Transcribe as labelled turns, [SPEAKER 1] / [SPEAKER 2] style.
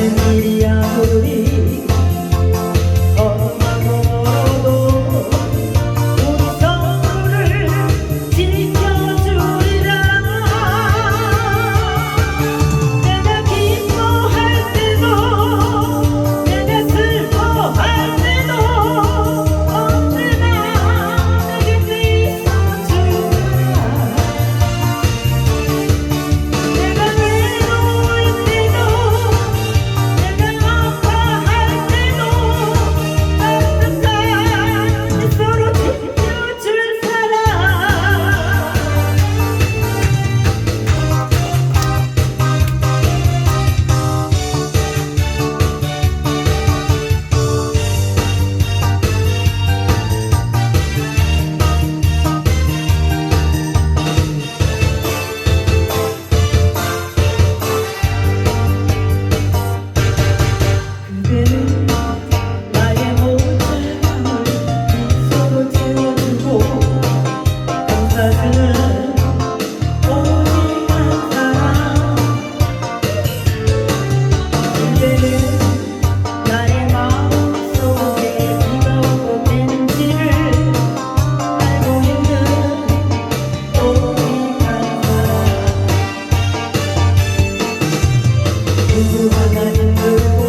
[SPEAKER 1] കരമീടിയാ Yılmadan ölüm